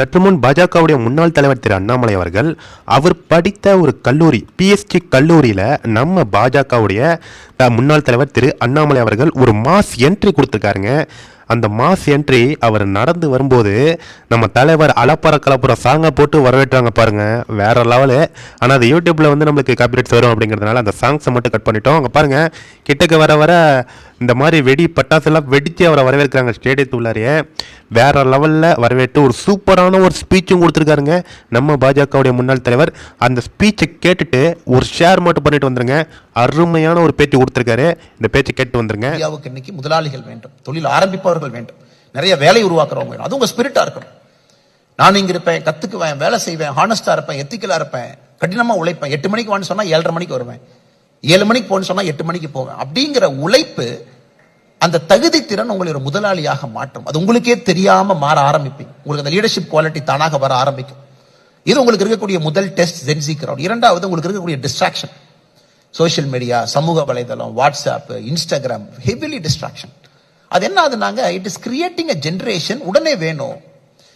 சற்று முன் பாஜகவுடைய முன்னாள் தலைவர் திரு அண்ணாமலை அவர்கள் அவர் படித்த ஒரு கல்லூரி பிஎஸ்டி கல்லூரியில் நம்ம பாஜகவுடைய முன்னாள் தலைவர் திரு அண்ணாமலை அவர்கள் ஒரு மாஸ் என்ட்ரி கொடுத்துருக்காருங்க. அந்த மாஸ் என்ட்ரி அவர் நடந்து வரும்போது நம்ம தலைவர் அலப்பற கலப்புற சாங்கை போட்டு வரவேற்றாங்க பாருங்க. வேற லெவலு ஆனால் அது யூடியூப்பில் வந்து நம்மளுக்கு காப்பிரைட்ஸ் வரும் அப்படிங்கிறதுனால அந்த சாங்ஸை மட்டும் கட் பண்ணிட்டோம். அங்கே பாருங்க கிட்டக்க வர வர இந்த மாதிரி வெடி பட்டாசுலாம் வெடித்து அவரை வரவேற்கிறாங்க. ஸ்டேடியத்துள்ளாரையே வேறு லெவலில் வரவேற்று ஒரு சூப்பரான ஒரு ஸ்பீச்சும் கொடுத்துருக்காருங்க. நம்ம பாஜகவுடைய முன்னாள் தலைவர். அந்த ஸ்பீச்சை கேட்டுட்டு ஒரு ஷேர் மட்டும் பண்ணிட்டு வந்துருங்க. அருமையான ஒரு பேச்சு கொடுத்துருக்காரு. இந்த பேச்சை கேட்டு வந்துருங்க. இந்தியாவுக்கு இன்னைக்கு முதலாளிகள் வேண்டும். தொழில் ஆரம்பிப்பவர்கள் வேண்டும். நிறைய வேலை உருவாக்குறவங்க வேணும் அது உங்கள் ஸ்பிரிட்டாக இருக்கணும். நான் இங்கே இருப்பேன் கற்றுக்குவேன் வேலை செய்வேன் ஹானஸ்டா இருப்பேன் எத்திக்கலா இருப்பேன். கடினமாக உழைப்பேன். எட்டு மணிக்கு வான்னு சொன்னால் ஏழரை மணிக்கு வருவேன். ஏழு மணிக்கு போகணும்னு சொன்னா எட்டு மணிக்கு போவேன். அப்படிங்கிற உழைப்பு அந்த தகுதி திறன் உங்களை ஒரு முதலாளியாக மாற்றும். அது உங்களுக்கே தெரியாம மாற ஆரம்பிப்பீங்க. உங்களுக்கு அந்த லீடர்ஷிப் குவாலிட்டி தானாக வர ஆரம்பிக்கும். இது உங்களுக்கு இருக்கக்கூடிய முதல் டெஸ்ட் ஜென்சி கிரவுட் இரண்டாவது உங்களுக்கு இருக்கக்கூடிய டிஸ்ட்ராக்ஷன் சோஷியல் மீடியா சமூக வலைதளம் வாட்ஸ்அப் இன்ஸ்டாகிராம் ஹெவிலி டிஸ்ட்ராக்ஷன் அது என்ன ஆகுதுனாங்க it is creating a generation உடனே வேணும்.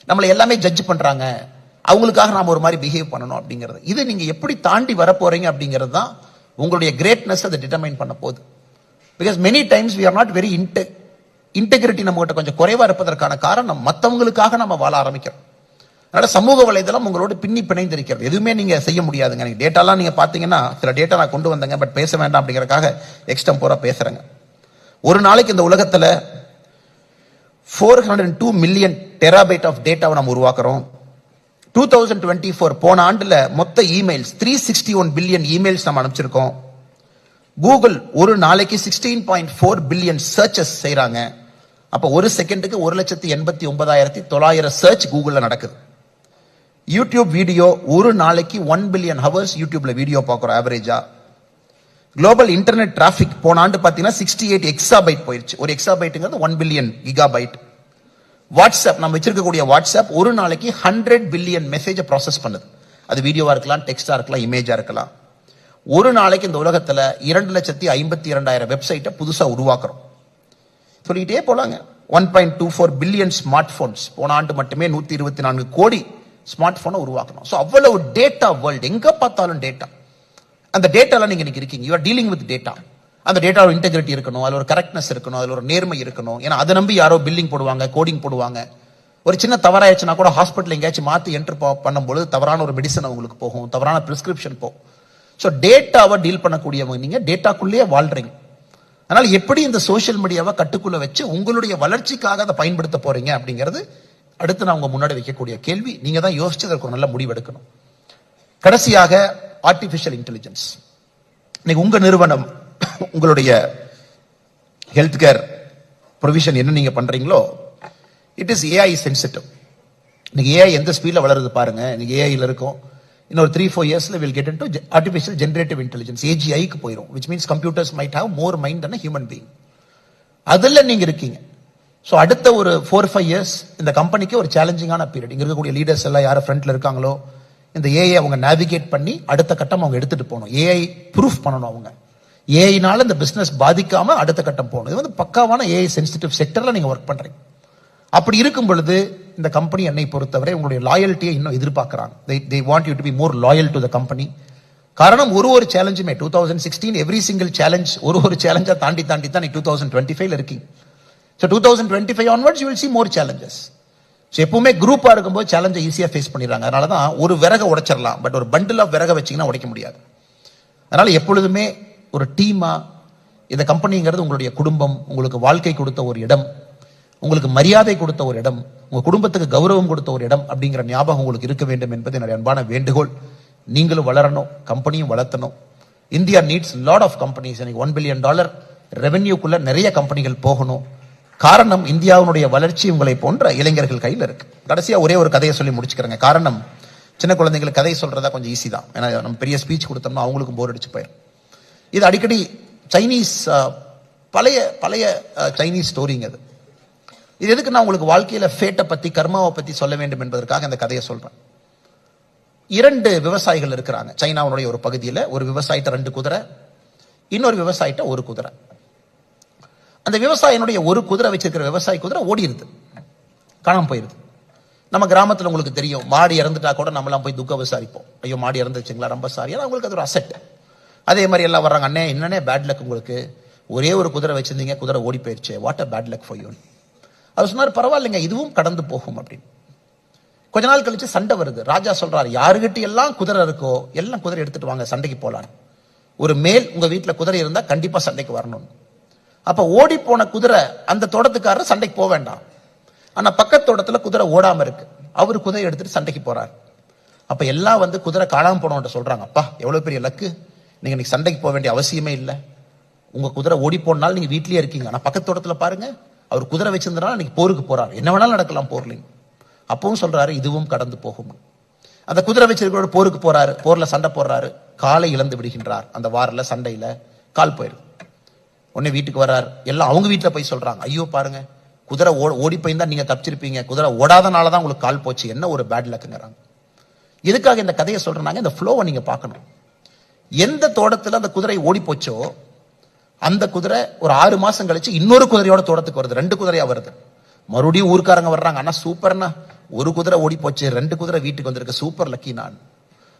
நம்மளை எல்லாமே ஜட்ஜ் பண்றாங்க. அவங்களுக்காக நாம ஒரு மாதிரி பிஹேவ் பண்ணணும் அப்படிங்கிறது. இது நீங்க எப்படி தாண்டி வர போறீங்க அப்படிங்கிறது தான் உங்களுடைய கிரேட்னஸ் அதை டிட்டர்மைன் பண்ண போகுது. Because many times we are not very inte integrity நம்மகிட்ட கொஞ்சம் குறைவாக இருப்பதற்கான காரணம் மற்றவங்களுக்காக நம்ம வாழ ஆரம்பிக்கிறோம். அதனால சமூக வலைதளம் உங்களோட பின்னி பிணைந்திருக்கிறது. எதுவுமே நீங்கள் செய்ய முடியாதுங்க. நீங்கள் டேட்டாலாம் நீங்கள் பார்த்தீங்கன்னா சில டேட்டா நான் கொண்டு வந்தேங்க பட் பேச வேண்டாம் அப்படிங்கறதுக்காக எக்ஸ்டம்போரா பேசுகிறேங்க ஒரு நாளைக்கு இந்த உலகத்தில் four hundred two million terabyte of டேட்டாவை நம்ம உருவாக்குறோம். டூ தௌசண்ட் டுவெண்ட்டி ஃபோர் போன ஆண்டில் மொத்த emails three sixty one billion emails நம்ம அனுப்பிச்சிருக்கோம். கூகுள் ஒரு நாளைக்கு sixteen point four billion searches செய்கிறாங்க அப்போ ஒரு செகண்டுக்கு ஒரு லட்சத்தி எண்பத்தி ஒன்பதாயிரத்தி தொள்ளாயிரம் சர்ச் கூகுளில் நடக்குது. யூடியூப் வீடியோ ஒரு நாளைக்கு ஒன் பில்லியன் ஹவர்ஸ் யூடியூப்ல வீடியோ பார்க்குறோம் ஆவரேஜா குளோபல் இன்டர்நெட் டிராஃபிக் போன ஆண்டு பார்த்தீங்கன்னா சிக்ஸ்டி எயிட் எக்ஸாபைட் போயிடுச்சு ஒரு எக்ஸாபைட்டுங்கிறது ஒன் பில்லியன் கிகாபைட் வாட்ஸ்அப் நம்ம வச்சிருக்கக்கூடிய வாட்ஸ்அப் ஒரு நாளைக்கு ஹண்ட்ரட் பில்லியன் மெசேஜை ப்ராசஸ் பண்ணுது. அது வீடியோவாக இருக்கலாம் டெக்ஸ்டாக இருக்கலாம் இமேஜாக இருக்கலாம். ஒரு நாளைக்கு இந்த உலகத்தில் இரண்டு லட்சத்தி ஐம்பத்தி இரண்டாயிரம் வெப்சைட்டை புதுசாக உருவாக்குறோம். சொல்லிக்கிட்டே போகலாங்க one point two four billion smart phones போன ஆண்டு மட்டுமே நூற்றி இருபத்தி நான்கு கோடி ஸ்மார்ட் ஃபோனை உருவாக்கணும் ஸோ அவ்வளவு டேட்டா வேர்ல்டு எங்கே பார்த்தாலும் டேட்டா அந்த டேட்டாலாம் நீங்கள் இன்னைக்கு இருக்கீங்க. You are dealing with data அந்த டேட்டா இன்டெகிரிட்டி இருக்கணும் அதில் ஒரு கரெக்ட்னஸ் இருக்கணும் அதில் ஒரு நேர்மை இருக்கணும். ஏன்னா அதை நம்பி யாரோ பில்லிங் போடுவாங்க கோடிங் போடுவாங்க. ஒரு சின்ன தவறாயிடுச்சுன்னா கூட ஹாஸ்பிட்டல் எங்கேயாச்சும் மாற்றி என்டர் பண்ணும்போது தவறான ஒரு மெடிசன் உங்களுக்கு போகும் தவறான ப்ரிஸ்கிரிப்ஷன் போகும். ஸோ டேட்டாவை டீல் பண்ணக்கூடியவங்க நீங்கள் டேட்டாக்குள்ளேயே வாழ்றீங்க. அதனால் எப்படி இந்த சோஷியல் மீடியாவை கட்டுக்குள்ள வச்சு உங்களுடைய வளர்ச்சிக்காக அதை பயன்படுத்த போறீங்க அப்படிங்கிறது அடுத்து நான் உங்கள் முன்னாடி வைக்கக்கூடிய கேள்வி. நீங்கள் தான் யோசிச்சு அதற்கு ஒரு நல்ல முடிவெடுக்கணும் கடைசியாக ஆர்டிஃபிஷியல் இன்டெலிஜென்ஸ் இன்னைக்கு உங்கள் நிறுவனம் உங்களுடைய ஹெல்த் கேர் ப்ரொவிஷன் என்ன நீங்க பண்றீங்களோ இட் இஸ் ஏஐ சென்சிட்டிவ் இன்னைக்கு ஏஐ எந்த ஸ்பீட்ல வளருது பாருங்க. இன்னைக்கு ஏஐல இருக்கும். இன்னொரு த்ரீ ஃபோர் இயர்ஸ்ல will get to artificial generative intelligence ஏஜிஐக்கு போயிடும் which means computers might have more mind than human being அதில் நீங்க இருக்கீங்க. ஸோ அடுத்த ஒரு ஃபோர் ஃபைவ் இயர்ஸ் இந்த கம்பெனிக்கு ஒரு சேலஞ்சிங்கான பீரியட் இங்கே இருக்கக்கூடிய லீடர்ஸ் எல்லாம் யார் ஃப்ரண்ட்ல இருக்காங்களோ இந்த ஏஐ அவங்க நேவிகேட் பண்ணி அடுத்த கட்டம் அவங்க எடுத்துட்டு போகணும். ஏஐ ப்ரூஃப் பண்ணணும் அவங்க. ஏஐனால இந்த பிஸ்னஸ் பாதிக்காமல் அடுத்த கட்டம் போகணும். இது வந்து பக்காவான ஏஐ சென்சிட்டிவ் செக்டரில் நீங்கள் ஒர்க் பண்ணுறீங்க அப்படி இருக்கும் பொழுது இந்த கம்பெனி என்னை பொறுத்தவரை உங்களுடைய லாயல்ட்டியை இன்னும் எதிர்பார்க்குறாங்க. They they want you to be more loyal to the company காரணம் ஒரு ஒரு சேலஞ்சுமே two thousand sixteen every single challenge ஒரு ஒரு சேலஞ்சாக தாண்டி தாண்டி தான் டூ தௌசண்ட் டுவெண்ட்டி ஃபைவ்ல இருக்கீங்க. So two thousand twenty five onwards you will see more challenges so எப்பவுமே குரூப்பாக இருக்கும்போது சேலஞ்சை ஈஸியாக ஃபேஸ் பண்ணிடுறாங்க. அதனால தான் ஒரு விறக உடைச்சிடலாம். பட் ஒரு பண்டில் ஆஃப் விறக வச்சிங்கன்னா உடைக்க முடியாது. அதனால் எப்பொழுதுமே ஒரு டீமா இந்த கம்பெனிங்கிறது உங்களுடைய குடும்பம் உங்களுக்கு வாழ்க்கை கொடுத்த ஒரு இடம் உங்களுக்கு மரியாதை கொடுத்த ஒரு இடம் உங்க குடும்பத்துக்கு கௌரவம் கொடுத்த ஒரு இடம் அப்படிங்கிற ஞாபகம் உங்களுக்கு இருக்க வேண்டும் என்பது என்னுடைய அன்பான வேண்டுகோள். நீங்களும் வளரணும் கம்பெனியும் வளர்த்தணும். India needs lot of companies எனக்கு ஒன் பில்லியன் டாலர் ரெவென்யூக்குள்ள நிறைய கம்பெனிகள் போகணும். காரணம் இந்தியாவினுடைய வளர்ச்சி உங்களை போன்ற இளைஞர்கள் கையில் இருக்கு. கடைசியா ஒரே ஒரு கதையை சொல்லி முடிச்சுக்கிறேங்க. காரணம் சின்ன குழந்தைங்களுக்கு கதை சொல்றதா கொஞ்சம் ஈஸி தான். ஏன்னா நம்ம பெரிய ஸ்பீச் கொடுத்தோம்னா அவங்களுக்கும் போர் அடிச்சு போயிடும் இது அடிக்கடி சைனீஸ் பழைய பழைய சைனீஸ் ஸ்டோரிங்க அது இது. எதுக்கு நான் உங்களுக்கு வாழ்க்கையில் ஃபேட்டை பற்றி கர்மாவை பற்றி சொல்ல வேண்டும் என்பதற்காக இந்த கதையை சொல்கிறேன் இரண்டு விவசாயிகள் இருக்கிறாங்க. சைனாவுடைய ஒரு பகுதியில் ஒரு விவசாயிட்ட ரெண்டு குதிரை இன்னொரு விவசாயிட்ட ஒரு குதிரை. அந்த விவசாயினுடைய ஒரு குதிரை வச்சிருக்கிற விவசாயி குதிரை ஓடிடுது காணாம போயிடுது நம்ம கிராமத்தில் உங்களுக்கு தெரியும் மாடு இறந்துட்டா கூட நம்மலாம் போய் துக்க விசாரிப்போம். ஐயோ மாடு இறந்துச்சுங்களா ரொம்ப சாரி ஏன்னா உங்களுக்கு அது ஒரு அசட்டு அதே மாதிரி எல்லாம் வர்றாங்க. அண்ணே என்னன்னே பேட் லக் உங்களுக்கு? ஒரே ஒரு குதிரை வச்சிருந்தீங்க குதிரை ஓடி போயிடுச்சு what a bad luck for you அவர் சொன்னார் பரவாயில்லைங்க இதுவும் கடந்து போகும் அப்படின்னு. கொஞ்ச நாள் கழிச்சு சண்டை வருது. ராஜா சொல்றாரு யாருக்கிட்ட எல்லாம் குதிரை இருக்கோ எல்லாம் குதிரை எடுத்துட்டு வாங்க சண்டைக்கு போலாம் ஒரு மேல் உங்க வீட்டில் குதிரை இருந்தா கண்டிப்பா சண்டைக்கு வரணும் அப்ப ஓடி போன குதிரை அந்த தோட்டத்துக்காரர் சண்டைக்கு போக வேண்டாம். ஆனா பக்கத்து தோட்டத்தில் குதிரை ஓடாம இருக்கு. அவர் குதிரை எடுத்துட்டு சண்டைக்கு போறார். அப்ப எல்லாம் வந்து குதிரை காணாமல் போனோன்ட்டு சொல்றாங்க அப்பா எவ்வளவு பெரிய லக்கு நீங்கள் இன்னைக்கு சண்டைக்கு போக வேண்டிய அவசியமே இல்லை. உங்க குதிரை ஓடி போனாலும் நீங்க வீட்லயே இருக்கீங்க. ஆனா பக்கத்து தோட்டத்துல பாருங்க அவர் குதிரை வச்சிருந்தனால இன்னைக்கு போருக்கு போகிறார் என்ன வேணாலும் நடக்கலாம் போர்லிங் அப்பவும் சொல்றாரு இதுவும் கடந்து போகும். அந்த குதிரை வச்சிருக்கிற போருக்கு போறாரு போர்ல சண்டை போடுறாரு. காலை இழந்து விடுகின்றார். அந்த வாரில் சண்டையில கால் போயிடும். உடனே வீட்டுக்கு வர்றார். எல்லாம் அவங்க வீட்டில் போய் சொல்றாங்க. ஐயோ பாருங்க குதிரை ஓ ஓடி போயிருந்தா நீங்க தப்பிச்சிருப்பீங்க. குதிரை ஓடாதனால தான் உங்களுக்கு கால் போச்சு. என்ன ஒரு பேட் லக்குங்கிறாங்க எதுக்காக இந்த கதையை சொல்றாங்க? இந்த ஃப்ளோவை நீங்க பார்க்கணும். எந்த தோட்டத்தில் அந்த குதிரை ஓடி போச்சோ அந்த குதிரை ஒரு ஆறு மாசம் கழிச்சு இன்னொரு குதிரையோட தோட்டத்துக்கு வருது. ரெண்டு குதிரையா வருது. மறுபடியும் ஊருக்காரங்க வர்றாங்க ஆனா சூப்பர்னா ஒரு குதிரை ஓடி போச்சு ரெண்டு குதிரை வீட்டுக்கு வந்திருக்கு. சூப்பர் லக்கி நான்.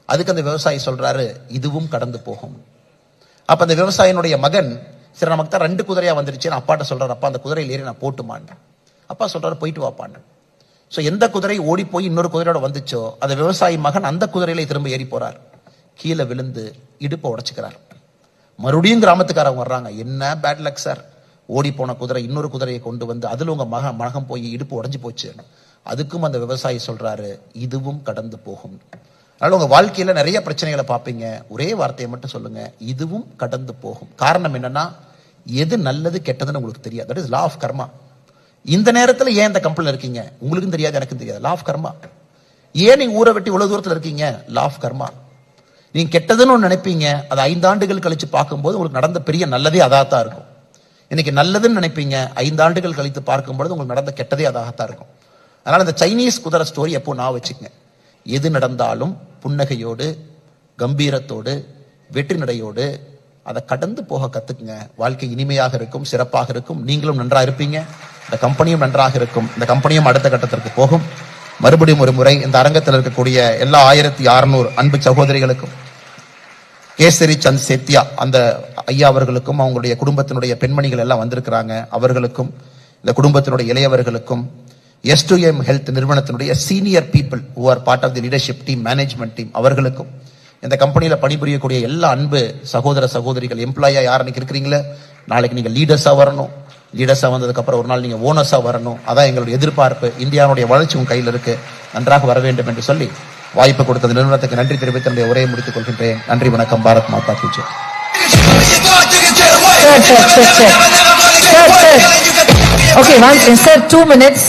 அதுக்கு அந்த விவசாயி சொல்றாரு இதுவும் கடந்து போகும். அப்ப அந்த விவசாயினுடைய மகன் சரி நமக்கு தான் ரெண்டு குதிரையா வந்துருச்சு. நான் அப்பாட்ட சொல்றாரு அப்பா அந்த குதிரையில் ஏறி நான் போட்டுமான்னு. அப்பா சொல்றாரு போயிட்டு வாப்பான்னு ஸோ எந்த குதிரை ஓடி போய் இன்னொரு குதிரையோட வந்துச்சோ அந்த விவசாயி மகன் அந்த குதிரையில திரும்ப ஏறி போறார். கீழே விழுந்து இடுப்பை உடச்சிக்கிறார். மறுபடியும் கிராமத்துக்காரங்க வர்றாங்க. என்ன பேட் லக் சார் ஓடி போன குதிரை இன்னொரு குதிரையை கொண்டு வந்து அதில் உங்கள் மக மகம் போய் இடுப்பு உடஞ்சி போச்சு. அதுக்கும் அந்த விவசாயி சொல்கிறாரு இதுவும் கடந்து போகும். அதனால் உங்கள் வாழ்க்கையில் நிறைய பிரச்சனைகளை பார்ப்பீங்க. ஒரே வார்த்தையை மட்டும் சொல்லுங்கள் இதுவும் கடந்து போகும். காரணம் என்னன்னா எது நல்லது கெட்டதுன்னு உங்களுக்கு தெரியாது. That is law of karma இந்த நேரத்தில் ஏன் இந்த கம்பெனியில் இருக்கீங்க? உங்களுக்கும் தெரியாது எனக்கும் தெரியாது. லா ஆஃப் கர்மா ஏன் நீங்கள் ஊரை வெட்டி இவ்வளோ தூரத்தில் இருக்கீங்க? லா ஆஃப் கர்மா நீங்க கெட்டதுன்னு ஒன்று நினைப்பீங்க அது ஐந்தாண்டுகள் கழிச்சு பார்க்கும்போது உங்களுக்கு நடந்த பெரிய நல்லதே அதாகத்தான் இருக்கும். இன்னைக்கு நல்லதுன்னு நினைப்பீங்க ஐந்தாண்டுகள் கழித்து பார்க்கும்போது உங்களுக்கு நடந்த கெட்டதே அதாகத்தான் இருக்கும். அதனால இந்த சைனீஸ் குதிரை ஸ்டோரி எப்போ நான் வச்சுக்கங்க. எது நடந்தாலும் புன்னகையோடு கம்பீரத்தோடு வெற்றி நடையோடு அதை கடந்து போக கத்துக்குங்க. வாழ்க்கை இனிமையாக இருக்கும் சிறப்பாக இருக்கும். நீங்களும் நன்றாக இருப்பீங்க. இந்த கம்பெனியும் நன்றாக இருக்கும். இந்த கம்பெனியும் அடுத்த கட்டத்திற்கு போகும். மறுபடியும் ஒரு முறை இந்த அரங்கத்தில் இருக்கக்கூடிய எல்லா ஆயிரத்தி அறுநூறு அன்பு சகோதரிகளுக்கும் கேசரி சந்த் சேத்தியா அந்த ஐயா அவர்களுக்கும் அவங்களுடைய குடும்பத்தினுடைய பெண்மணிகள் எல்லாம் வந்திருக்கிறாங்க. அவர்களுக்கும் இந்த குடும்பத்தினுடைய இளையவர்களுக்கும் எஸ் டு எம் ஹெல்த் நிறுவனத்தினுடைய senior people who are part of the leadership team management team அவர்களுக்கும் இந்த கம்பெனியில் பணிபுரியக்கூடிய எல்லா அன்பு சகோதர சகோதரிகள் எம்ப்ளாயா யார் அன்றைக்கி இருக்கிறீங்களோ? நாளைக்கு நீங்கள் லீடர்ஸாக வரணும். லீடர்ஸாக வந்ததுக்கப்புறம் ஒரு நாள் நீங்கள் ஓனர்ஸாக வரணும். அதான் எங்களுடைய எதிர்பார்ப்பு. இந்தியாவுடைய வளர்ச்சி உங்கள் கையில் இருக்குது நன்றாக வர வேண்டும் என்று சொல்லி வாய்ப்பு கொடுத்தது நிறுவனத்துக்கு நன்றி தெரிவித்து என்னுடைய உரையை முடித்துக் கொள்கின்றேன். நன்றி வணக்கம். பாரத் மாதா கி Okay, one, sir, two minutes.